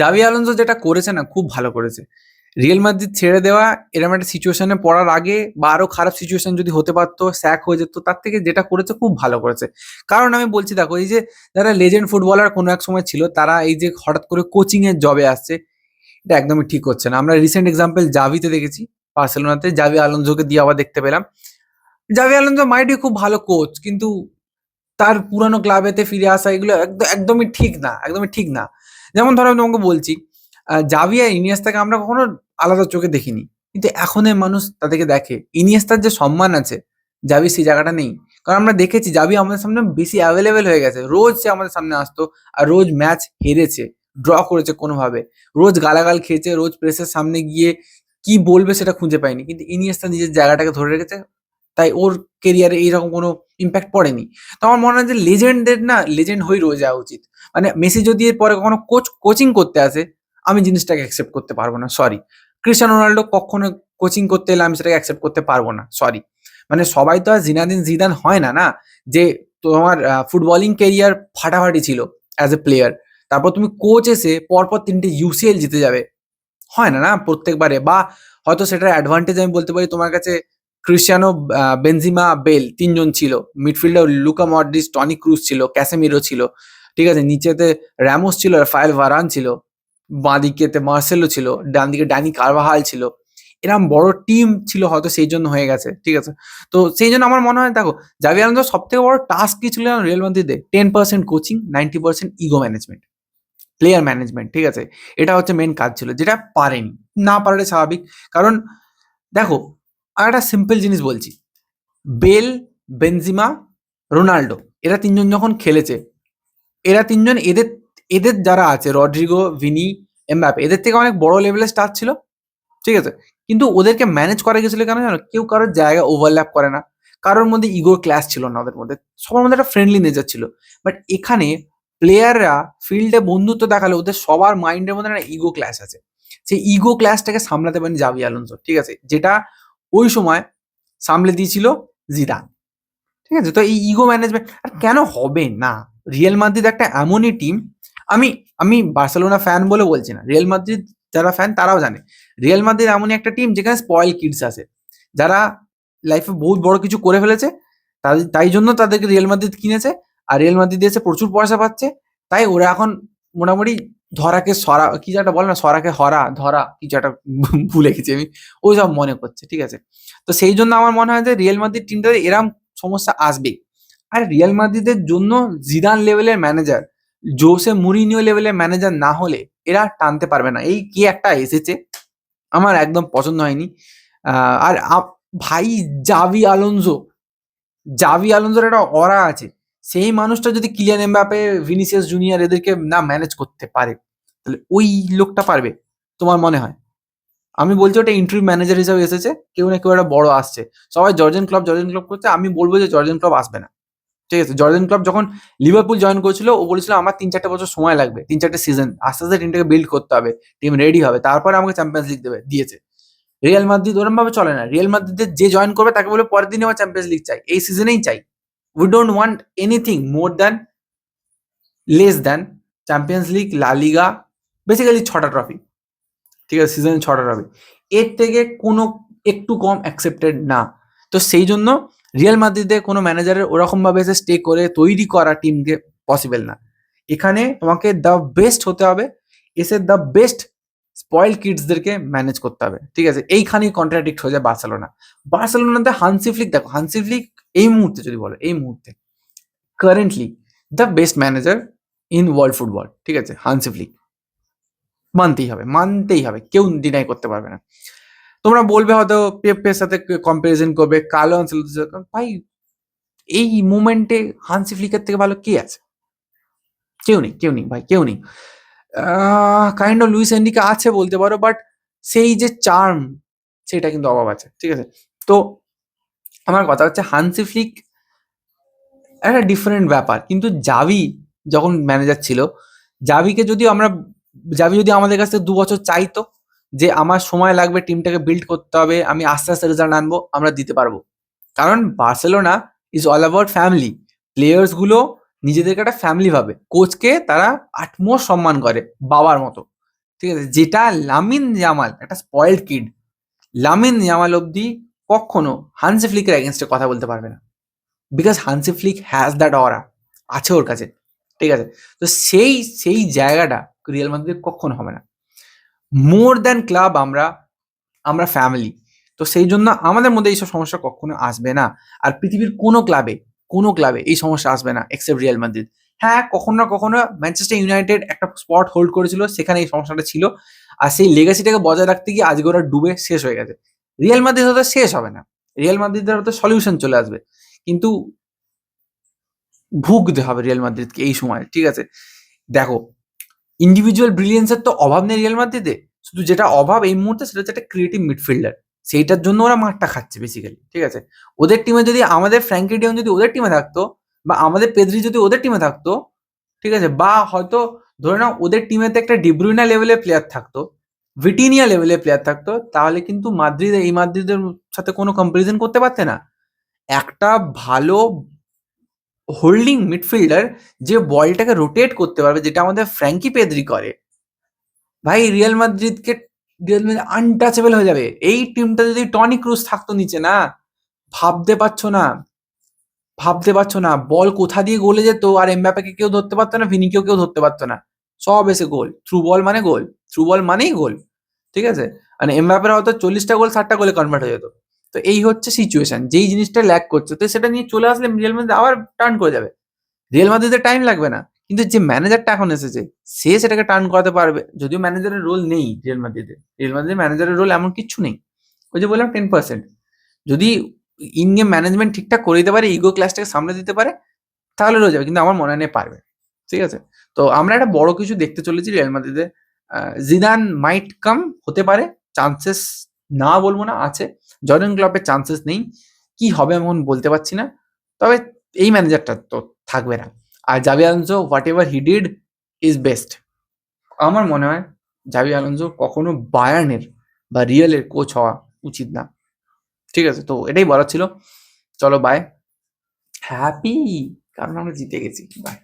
Xavi Alonso যেটা করেছে না, খুব ভালো করেছে। রিয়েল মাদ্রিদ ছেড়ে দেওয়া এরকম একটা সিচুয়েশনে পড়ার আগে বা আরও খারাপ সিচুয়েশন যদি হতে পারতো স্যাক হয়ে যেত, তার থেকে যেটা করেছে খুব ভালো করেছে। কারণ আমি বলছি, দেখো, এই যে যারা লেজেন্ড ফুটবলার কোনো এক সময় ছিল, তারা এই যে হঠাৎ করে কোচিং এর জবে আসছে, এটা একদমই ঠিক হচ্ছে না। আমরা রিসেন্ট এক্সাম্পল জাভিতে দেখেছি, বার্সেলোনাতে। জাভি আলোনসোকে দিয়ে আবার দেখতে পেলাম। জাভি আলোনসো মাইডি খুব ভালো কোচ কিন্তু তার পুরানো ক্লাবেতে ফিরে আসা এগুলো একদম একদমই ঠিক না, একদমই ঠিক না। যেমন ধরো আমি তোমাকে বলছি আহ, জাভি আর ইনিয়েস্তাকে আমরা কখনো আলাদা চোখে দেখিনি। কিন্তু এখনের মানুষ তাদেরকে দেখে। ইনিয়াস্তার যে সম্মান আছে জাবি সেই জায়গাটা নেই। কারণ আমরা দেখেছি জাভি আমাদের সামনে বেশি অ্যাভেলেবেল হয়ে গেছে। রোজ সে আমাদের সামনে আসতো আর রোজ ম্যাচ হেরেছে ড্র করেছে কোনোভাবে। রোজ গালাগাল খেয়েছে রোজ প্রেসের সামনে গিয়ে কি বলবে সেটা খুঁজে পায়নি। কিন্তু ইনিয়েস্তা নিজের জায়গাটাকে ধরে রেখেছে তাই ওর কেরিয়ারে এইরকম কোনো ইম্প্যাক্ট পড়েনি। তো আমার মনে হয় যে লেজেন্ডদের না লেজেন্ড হয়ে রয়ে যাওয়া উচিত। মানে মেসি যদি পরে কখনো কোচ কোচিং করতে আসে, আমি জিনিসটাকে অ্যাকসেপ্ট করতে পারব না সরি ক্রিস্টিয়ানো রোনাল্ডো কখনো কোচিং করতে এলে আমি সেটাকে অ্যাকসেপ্ট করতে পারব না সরি মানে সবাই তো আর জিনাদিন জিদান হয় না না? যে তোমার ফুটবলিং কেরিয়ার ফাটাফাটি ছিল অ্যাজ এ প্লেয়ার তারপর তুমি কোচ এসে পরপর তিনটে ইউসিএল জিতে যাবে। হয় না না? প্রত্যেকবারে। বা হয়তো সেটার অ্যাডভান্টেজ আমি বলতে পারি তোমার কাছে ক্রিস্টিয়ানো বেনজিমা, বেল তিনজন ছিল। Midfielder Luka Modric Toni Kroos ছিল, ক্যাসেমিরো ছিল। ঠিক আছে, নিচেতে র্যামোস ছিল রাফায়েল ভারান ছিল বাঁ দিকেতে মার্সেলো ছিল ডান দিকে ড্যানি কারভাহাল ছিল। এরকম বড় টিম ছিল হয়তো সেই জন্য হয়ে গেছে, ঠিক আছে? তো সেই জন্য আমার মনে হয়, দেখো জাভি আলonso সব থেকে বড় টাস্ক কি ছিল Real মাদ্রিদে ten percent coaching ninety percent ego management player management ঠিক আছে? এটা হচ্ছে মেন কাজ ছিল, যেটা পারেনি, না পারাটা স্বাভাবিক। কারণ দেখো, আর একটা সিম্পল জিনিস বলছি বেল বেনজিমা রোনাল্ডো এরা তিনজন যখন খেলেছে এরা তিনজন এদের এদের যারা আছে, রড্রিগো, ভিনি এমবাপে এদের থেকে অনেক বড় লেভেলের স্টার ছিল। ঠিক আছে? কিন্তু ওদেরকে ম্যানেজ করা গেছিল কেন জানো? কেউ কারোর জায়গা ওভারল্যাপ করে না। কারোর মধ্যে ইগোর ক্লাস ছিল না ওদের মধ্যে। সবার মধ্যে একটা ফ্রেন্ডলি নেচার ছিল। বাট এখানে প্লেয়াররা ফিল্ডে বন্ধুত্ব দেখালে ওদের সবার মাইন্ডের মধ্যে একটা ইগো ক্লাস আছে। সেই ইগো ক্লাসটাকে সামলাতে পারেন জাভি আলোনসো। ঠিক আছে? যেটা ওই সময় সামলে দিয়েছিল জিদান। ঠিক আছে? তো এই ইগো ম্যানেজমেন্ট আর কেন হবে? না। রিয়েল মাদ্রিদ একটা এমনই টিম আমি আমি বার্সেলোনা ফ্যান বলে বলছি না। রিয়েল মাদ্রিদ যারা ফ্যান তারাও জানে। রিয়েল মাদ্রিদ এমনই একটা টিম যেখানে স্পয়েল কিডস আছে। যারা লাইফে বহুত বড় কিছু করে ফেলেছে তাই জন্য তাদেরকে রিয়েল মাদ্রিদ কিনেছে। আর রিয়েল মাদ্রিদ এসে প্রচুর পয়সা পাচ্ছে। তাই ওরা এখন মোটামুটি ধরাকে সরা, কি একটা বলে না, সরাকে হরা, ধরা কিছু একটা ভুলে গেছি আমি। ওই সব মনে করছে, ঠিক আছে? তো সেই জন্য আমার মনে হয় যে রিয়েল মাদ্রিদ টিমটাতে এরম সমস্যা আসবে আর রিয়াল মাদ্রিদের জন্য জিদান লেভেলের ম্যানেজার জোসে মুরিনিও লেভেলের ম্যানেজার না হলে এরা টানতে পারবে না। এই কি একটা এসেছে? আমার একদম পছন্দ হয়নি। আর ভাই জাভি আলোনজো জাভি আলোনজোর একটা অরা আছে। সেই মানুষটা যদি কিলিয়ান এমবাপে ভিনিসিয়াস জুনিয়র এদেরকে না ম্যানেজ করতে পারে, তাহলে ওই লোকটা পারবে, তোমার মনে হয়? আমি বলছি ওটা ইন্টারভিউ ম্যানেজার হিসাবে এসেছে, কেউ না কেউ একটা বড় আসছে। সবাই জর্জেন ক্লব জর্জেন ক্লব করছে, আমি বলব যে জর্জেন ক্লব আসবে না। ঠিক আছে? জর্জেন ক্লাব যখন লিভারপুল জয়েন করেছিল, ও বলেছিল, আমার তিন চারটে বছর সময় লাগবে, তিন চারটে সিজন আস্তে আস্তে টিমটাকে বিল্ড করতে হবে টিম রেডি হবে। তারপরে আমাকে চ্যাম্পিয়ন্স লিগ দেবে, দিয়েছে। রিয়াল মাদ্রিদ ওরম ভাবে চলে না। রিয়াল মাদ্রিদের যে জয়েন করবে, তাকে বলে পরের দিনে আমার চ্যাম্পিয়ন্স লিগ চাই। এই সিজনেই চাই। We don't want anything more than less than Champions League La Liga basically ছটা ট্রফি ঠিক আছে? সিজনে ছটা ট্রফি এর থেকে কোনো একটু কম অ্যাকসেপ্টেড না। তো সেই জন্য রিয়াল মাদ্রিদে কোনো ম্যানেজারের ওরকমভাবে এসে স্টে করে তৈরি করা টিমকে পসিবল না। এখানে তোমাকে দ্য বেস্ট হতে হবে, এসে দ্য বেস্ট স্পয়েল কিডসদেরকে ম্যানেজ করতে হবে। ঠিক আছে? এইখানেই কন্ট্রাডিক্ট হয়ে যায় বার্সেলোনা। বার্সেলোনাতে হানসি ফ্লিক দেখো হানসি ফ্লিক এই মুহূর্তে যদি বলো, এই মুহূর্তে currently the best manager in world football ঠিক আছে? হানসি ফ্লিক মানতেই হবে মানতেই হবে, কেউ ডিনাই করতে পারবে না। তোমরা বলবে হয়তো পেপের সাথে কম্পারিজন করবে, কালো আনসেলদের। ভাই, এই মুমেন্টে হানসি ফ্লিকের থেকে ভালো কে আছে? কেউ নেই কেউ নেই ভাই, কেউ নেই। কাইন্ড অফ লুইস এন্ডিকে আছে বলতে পারো বাট সেই যে চার্ম সেটা কিন্তু অভাব আছে, ঠিক আছে? তো আমার কথা হচ্ছে হানসি ফ্লিক একটা ডিফারেন্ট ব্যাপার। কিন্তু জাভি যখন ম্যানেজার ছিল জাভিকে যদি আমরা জাভি যদি আমাদের কাছে দু বছর চাইতো যে আমার সময় লাগবে টিমটাকে বিল্ড করতে হবে, আমি আস্তে আস্তে রেজাল্ট আনব, আমরা দিতে পারব। কারণ Barcelona is all about family প্লেয়ার্সগুলো নিজেদেরকে একটা ফ্যামিলি ভাবে। কোচকে তারা আটমোস্ট সম্মান করে, বাবার মতো। ঠিক আছে? যেটা লামিন জামাল একটা স্পয়েলড কিড লামিন জামাল অব্দি কখনো হানসি ফ্লিকের এগেনস্টে কথা বলতে পারবে না। Because Hansi Flick has that aura আছে ওর কাছে। ঠিক আছে? তো সেই সেই জায়গাটা রিয়াল মাদ্রিদ কখনো হবে না। মোর দ্যান ক্লাব আমরা আমরা ফ্যামিলি তো সেই জন্য আমাদের মধ্যে এইসব সমস্যা কখনো আসবে না। আর পৃথিবীর কোনো ক্লাবে কোনো ক্লাবে এই সমস্যা আসবে না এক্সেপ্ট রিয়াল মাদ্রিদ হ্যাঁ কখনো না কখনো ম্যানচেস্টার ইউনাইটেড একটা স্পট হোল্ড করেছিল, সেখানে এই সমস্যাটা ছিল। আর সেই লেগাসিটাকে বজায় রাখতে গিয়ে আজকে ওরা ডুবে শেষ হয়ে গেছে। রিয়াল মাদ্রিদ হয়তো শেষ হবে না। রিয়াল মাদ্রিদের হয়তো সলিউশন চলে আসবে। কিন্তু ভুগতে হবে রিয়াল মাদ্রিদকে এই সময়, ঠিক আছে? দেখো ইন্ডিভিজুয়াল ব্রিলিয়েন্সের তো অভাব নেই রিয়াল মাদ্রিদে শুধু যেটা অভাব এই মুহূর্তে সেটা হচ্ছে একটা ক্রিয়েটিভ মিডফিল্ডার সেইটার জন্য ওরা মাঠটা খাচ্ছে বেসিক্যালি ঠিক আছে? ওদের টিমে যদি আমাদের ফ্র্যাঙ্কি ডিয়ন যদি ওদের টিমে থাকতো বা আমাদের পেদ্রি যদি ওদের টিমে থাকতো, ঠিক আছে? বা হয়তো ধরে নাও ওদের টিমেতে একটা ডিব্রুইনা লেভেলের প্লেয়ার থাকতো ভিটিনিয়া লেভেলের প্লেয়ার থাকতো, তাহলে কিন্তু মাদ্রিদ এই মাদ্রিদের সাথে কোনো কম্পারিজন করতে পারতে না। একটা ভালো হোল্ডিং মিডফিল্ডার যে বলটাকে রোটেট করতে পারবে, যেটা আমাদের ফ্র্যাঙ্কি পেদ্রি করে। ভাই রিয়াল মাদ্রিদকে রিয়াল মাদ্রিদ আনটাচেবল হয়ে যাবে। এই টিমটা যদি টনি ক্রুজ থাকতো নিচে, না? ভাবতে পারছ না? ভাবতে পারছ না? বল কোথা দিয়ে গোলে যেত? আর এমব্যাপাকে কেউ ধরতে পারতো না? ভিনিকেও কেউ ধরতে পারতো না। সব এসে গোল থ্রু বল মানে গোল থ্রু বল মানেই গোল ঠিক আছে? মানে এমব্যাপের হয়তো চল্লিশটা গোল ষাটটা গোলে কনভার্ট হয়ে যেত। তো এই হচ্ছে সিচুয়েশন যেই জিনিসটা ল্যাক করছে, তো সেটা নিয়ে চলে আসলে রিয়াল মাদ্রিদ আবার টার্ন করে যাবে। রিয়াল মাদ্রিদের টাইম লাগবে না। কিন্তু যে ম্যানেজারটা এখন এসেছে, সে সেটাকে টার্ন করাতে পারবে। যদিও ম্যানেজারের রোল নেই রিয়াল মাদ্রিদে রিয়াল মাদ্রিদের ম্যানেজারের রোল এমন কিছু নেই। ওই যে বললাম টেন পার্সেন্ট যদি ইন গেম ম্যানেজমেন্ট ঠিকঠাক করে দিতে পারে ইগো ক্লাসটাকে সামনে দিতে পারে, তাহলে রয়ে যাবে। কিন্তু আমার মনে নেই পারবে। ঠিক আছে? তো আমরা একটা বড় কিছু দেখতে চলেছি রিয়াল মাদ্রিদে জিদান মাইট কাম হতে পারে। চান্সেস না বলব না, আছে। জর্ডন ক্লপের চান্সেস নেই। কি হবে এখন বলতে পারছি না। তবে এই ম্যানেজারটা তো থাকবে না। আর Xavi Alonso whatever he did is best আমার মনে হয় জাভি আলোনসো কখনো বায়ার্নের বা রিয়েলের কোচ হওয়া উচিত না। ঠিক আছে, তো এটাই বলার ছিল। চলো বাই হ্যাপি কারণ আমরা জিতে গেছি। বাই